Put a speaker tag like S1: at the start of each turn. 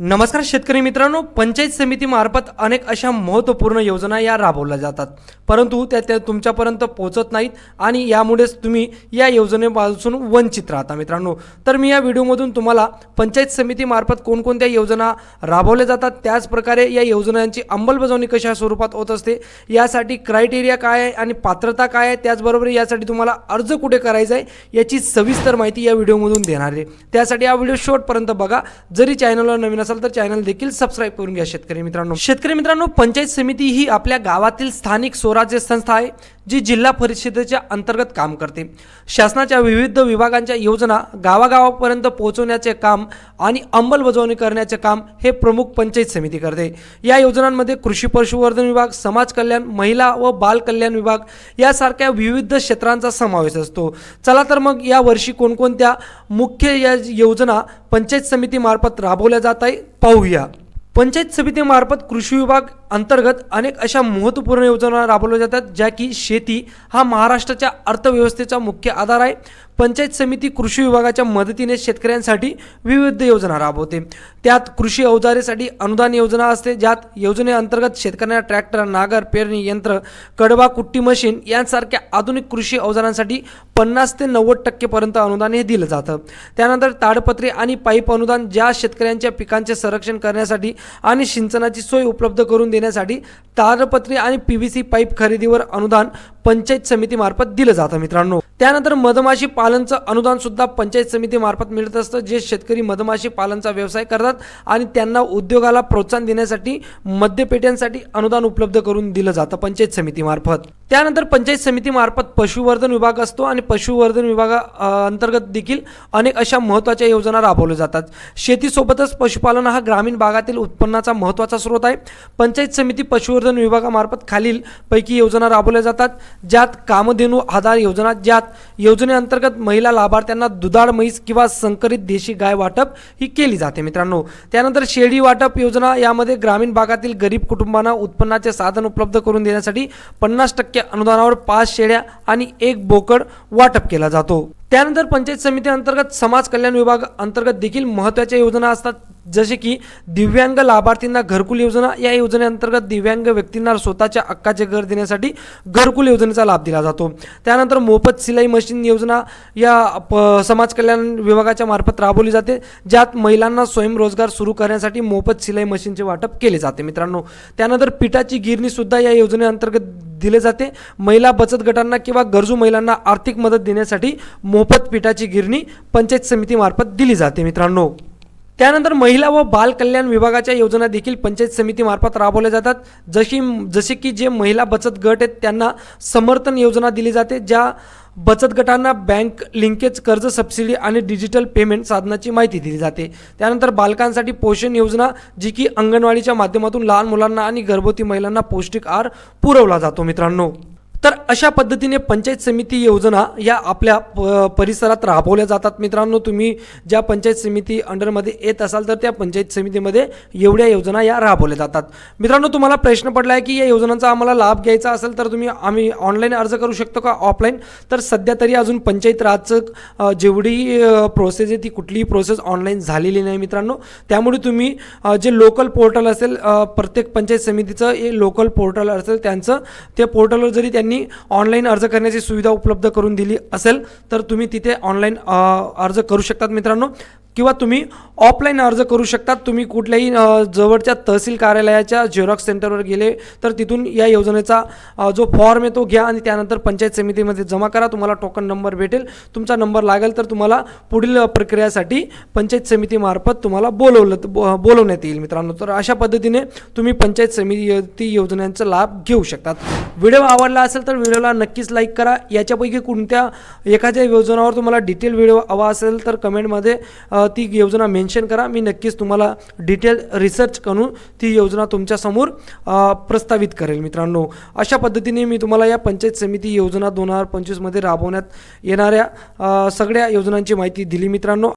S1: नमस्कार शेतकरी मित्रांनो पंचायत समितीमार्फत अनेक अशा महत्त्वपूर्ण योजना या राबवल्या जातात. परंतु त्या त्या तुमच्यापर्यंत पोहोचत नाहीत आणि यामुळेच तुम्ही या योजनेपासून वंचित राहता मित्रांनो. तर मी या व्हिडिओमधून तुम्हाला पंचायत समितीमार्फत कोणकोणत्या योजना राबवल्या जातात त्याचप्रकारे या योजनांची अंमलबजावणी कशा स्वरूपात होत असते यासाठी क्रायटेरिया काय आहे आणि पात्रता काय आहे त्याचबरोबर यासाठी तुम्हाला अर्ज कुठे करायचा आहे याची सविस्तर माहिती या व्हिडिओमधून देणार आहे. त्यासाठी हा व्हिडिओ शेवटपर्यंत बघा. जरी चॅनलला नवीन असाल तर चॅनल देखील सबस्क्राईब करून घ्या शेतकरी मित्रांनो. शेतकरी मित्रांनो पंचायत समिती ही आपल्या गावातील स्थानिक स्वराज्य संस्था आहे. जी जिल्हा परिषदेच्या अंतर्गत काम करते. शासनाच्या विविध विभागांच्या योजना गावागावापर्यंत पोहोचवण्याचे काम आणि अंमलबजावणी करण्याचे काम हे प्रमुख पंचायत समिती करते. या योजनांमध्ये कृषी पशुवर्धन विभाग समाज कल्याण महिला व बाल कल्याण विभाग यासारख्या विविध क्षेत्रांचा समावेश असतो. चला तर मग या वर्षी कोणकोणत्या मुख्य या योजना पंचायत समितीमार्फत राबवल्या जात आहे पाहूया. पंचायत समितीमार्फत कृषी विभाग अंतर्गत अनेक अशा महत्त्वपूर्ण योजना राबवल्या जातात ज्या की शेती हा महाराष्ट्राच्या अर्थव्यवस्थेचा मुख्य आधार आहे. पंचायत समिती कृषी विभागाच्या मदतीने शेतकऱ्यांसाठी विविध योजना राबवते. त्यात कृषी अवजारेसाठी अनुदान योजना असते ज्यात योजनेअंतर्गत शेतकऱ्यांना ट्रॅक्टर नागर पेरणी यंत्र कडबा कुट्टी मशीन यांसारख्या आधुनिक कृषी अवजारांसाठी पन्नास ते नव्वद टक्केपर्यंत अनुदान हे दिलं जातं. त्यानंतर ताडपत्री आणि पाईप अनुदान ज्या शेतकऱ्यांच्या पिकांचे संरक्षण करण्यासाठी आणि सिंचनाची सोय उपलब्ध करून देण्यासाठी ताडपत्री आणि पी व्ही सी पाईप खरेदीवर अनुदान पंचायत समितीमार्फत दिलं जातं मित्रांनो. त्यानंतर मधमाशी पालनचं अनुदान सुद्धा पंचायत समितीमार्फत मिळत असतं जे शेतकरी मधमाशी पालनचा व्यवसाय करतात आणि त्यांना उद्योगाला प्रोत्साहन देण्यासाठी मद्यपेट्यांसाठी अनुदान उपलब्ध करून दिलं जातं पंचायत समितीमार्फत त्यानंतर पंचायत समितीमार्फत पशुवर्धन विभाग असतो आणि पशुवर्धन विभागा अंतर्गत देखील अनेक अशा महत्त्वाच्या योजना राबवल्या जातात. शेतीसोबतच पशुपालन हा ग्रामीण भागातील उत्पन्नाचा महत्त्वाचा स्रोत आहे. पंचायत समिती पशुवर्धन विभागामार्फत खालील पैकी योजना राबवल्या जातात. ज्यात कामधेनू आधार योजना ज्यात योजनेअंतर्गत महिला लाभार्थ्यांना दुधाळ म्हैस किंवा संकरित देशी गाय वाटप ही केली जाते मित्रांनो. त्यानंतर शेळी वाटप योजना यामध्ये ग्रामीण भागातील गरीब कुटुंबांना उत्पन्नाचे साधन उपलब्ध करून देण्यासाठी पन्नास टक्के अनुदानावर पाच शेळ्या आणि एक बोकड वाटप केला जातो. त्यानंतर पंचायत समिती अंतर्गत समाज कल्याण विभाग अंतर्गत देखील महत्त्वाच्या योजना असतात. जसे की दिव्यांग लाभार्थींना घरकुल योजना या योजनेअंतर्गत दिव्यांग व्यक्तींना स्वतःच्या हक्काचे घर देण्यासाठी घरकुल योजनेचा लाभ दिला जातो. त्यानंतर मोफत सिलाई मशीन योजना या प समाज कल्याण विभागाच्या मार्फत राबवली जाते. ज्यात महिलांना स्वयंरोजगार सुरू करण्यासाठी मोफत सिलाई मशीनचे वाटप केले जाते मित्रांनो. त्यानंतर पिठाची गिरणीसुद्धा या योजनेअंतर्गत दिले जाते. महिला बचत गटांना किंवा गरजू महिलांना आर्थिक मदत देण्यासाठी मोफत पिठाची गिरणी पंचायत समितीमार्फत दिली जाते मित्रांनो. त्यानंतर महिला व बाल कल्याण विभागाच्या योजना देखील पंचायत समितीमार्फत राबवल्या जातात. जशी जसे की जे महिला बचत गट आहेत त्यांना समर्थन योजना दिली जाते ज्या बचत गटांना बँक लिंकेज कर्ज सबसिडी आणि डिजिटल पेमेंट साधनाची माहिती दिली जाते. त्यानंतर बालकांसाठी पोषण योजना जी की अंगणवाडीच्या माध्यमातून लहान मुलांना आणि गर्भवती महिलांना पौष्टिक आहार पुरवला जातो मित्रांनो. तर अशा पद्धतीने पंचायत समिती योजना या आपल्या प परिसरात राबवल्या जातात. मित्रांनो तुम्ही ज्या पंचायत समिती अंडरमध्ये येत असाल तर त्या पंचायत समितीमध्ये एवढ्या योजना या राबवल्या जातात. मित्रांनो तुम्हाला प्रश्न पडला आहे की या योजनांचा आम्हाला लाभ घ्यायचा असेल तर तुम्ही आम्ही ऑनलाईन अर्ज करू शकतो का ऑफलाईन तर सध्या तरी अजून पंचायत राजचं जेवढी प्रोसेस आहे ती कुठलीही प्रोसेस ऑनलाईन झालेली नाही मित्रांनो. त्यामुळे तुम्ही जे लोकल पोर्टल असेल प्रत्येक पंचायत समितीचं हे लोकल पोर्टल असेल त्यांचं त्या पोर्टलवर जरी त्यांनी ऑनलाईन अर्ज करण्याची सुविधा उपलब्ध करून दिली असेल तर तुम्ही तिथे ऑनलाईन अर्ज करू शकतात मित्रांनो. किंवा तुम्ही ऑफलाईन अर्ज करू शकतात तुम्ही कुठल्याही जवळच्या तहसील कार्यालयाच्या झेरॉक्स सेंटरवर गेले तर तिथून या योजनेचा जो फॉर्म आहे तो घ्या आणि त्यानंतर पंचायत समितीमध्ये जमा करा. तुम्हाला टोकन नंबर भेटेल. तुमचा नंबर लागेल तर तुम्हाला पुढील प्रक्रियासाठी पंचायत समितीमार्फत तुम्हाला बोलवलं बो- बोलवण्यात येईल मित्रांनो. तर अशा पद्धतीने तुम्ही पंचायत समिती योजनांचा लाभ घेऊ शकतात. व्हिडिओ आवडला असेल तर व्हिडिओला नक्कीच लाईक करा. याच्यापैकी कोणत्या एखाद्या योजनावर तुम्हाला डिटेल व्हिडिओ हवा असेल तर कमेंटमध्ये ती योजना मेन्शन करा. मी नक्कीच तुम्हाला डिटेल रिसर्च करून ती योजना तुमच्यासमोर प्रस्तावित करेल मित्रांनो. अशा पद्धतीने मी तुम्हाला या पंचायत समिती योजना दोन हजार पंचवीसमध्ये राबवण्यात येणाऱ्या सगळ्या योजनांची माहिती दिली मित्रांनो.